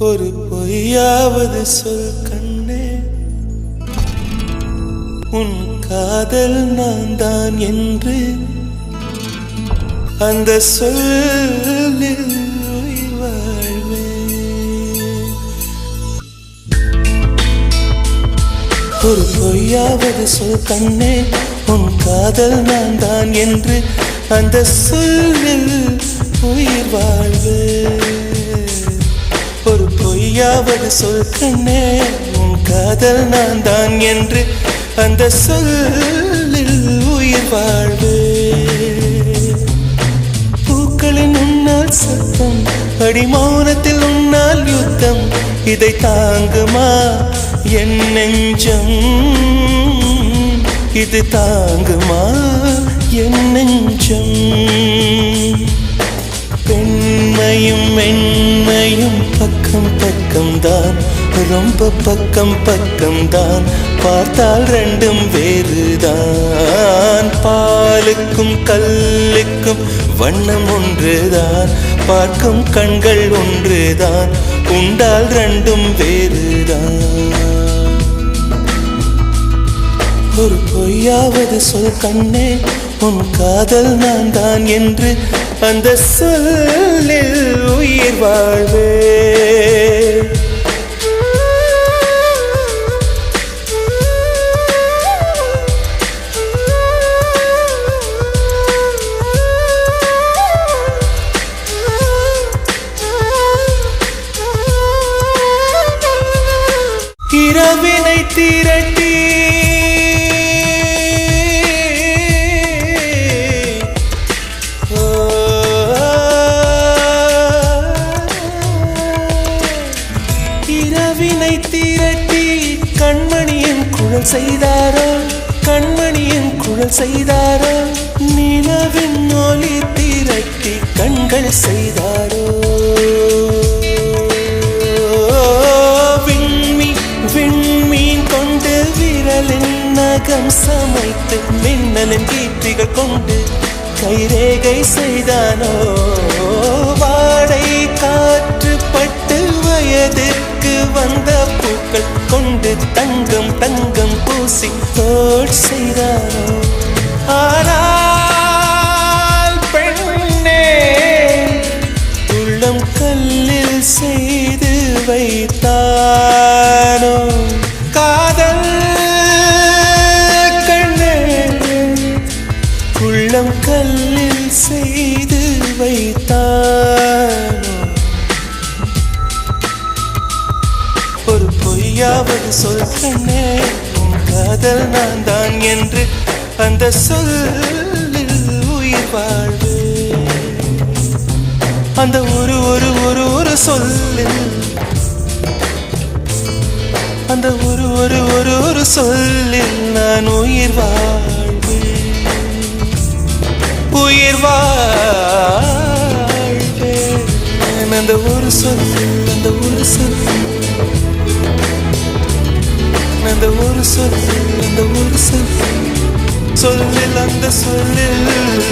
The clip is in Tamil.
ஒரு பொய்யாவது சொல் கண்ணே. உன் காதல் நான் தான் என்று அந்த சொல்லில் ஒரு பொய்யாவது சொல் கண்ணே உன் காதல் நான் தான் என்று அந்த சொல்லில் உயிர் வாழ்வேன் பொய்யாவது சொல் கண்ணே உன் காதல் நான் தான் என்று அந்த சொல்லில் உயிர் வாழ்வு. பூக்களின் உன்னால் சத்தம் அடிமௌனத்தில் உன்னால் யுத்தம் இதை தாங்குமா என் நெஞ்சம்? இது தாங்குமா என் நெஞ்சம்? பெண்மையும் மென்மையும் பக்கம் பக்கம்தான். ரொம்ப பக்கம் பக்கம் தான் பார்த்தால் ரெண்டும் வேறுதான். பாலுக்கும் கல்லுக்கும் வண்ணம் ஒன்றுதான். பார்க்கும் கண்கள் ஒன்றுதான். உண்டால் ரெண்டும் வேறுதான். ஒரு பொய்யாவது சொல் கண்ணே உன் காதல் நான் தான் என்று அந்த சொல்லில் உயிர் வாழ்வே. குழல் செய்தாரோ? கண்மணியின் குழல் செய்தாரோ? நிலவின் ஒளி திரட்டி கண்கள் செய்தாரோ? விண்மீ விண்மீன் கொண்டு விரலின் நகம் சமைத்து மின்னலின் கீர்த்திகள் கொண்டு கைரேகை செய்தானோ? தங்கம் தங்கம் பூசி தோட் செய்தாரோ ஆனால் பொய்யாவது சொல் கண்ணே காதல் நான் தான் என்று அந்த சொல்லில் உயிர் வாழ்வு அந்த ஒரு ஒரு ஒரு ஒரு சொல்லில் அந்த ஒரு ஒரு ஒரு ஒரு சொல்லில் நான் உயிர் வாழ்வு உயிர் வாழ்வேன். அந்த ஒரு சொல் அந்த ஒரு சொல் சொல்லில் அந்த ஒரு சொல் சொல்லில் அந்த சொல்லில்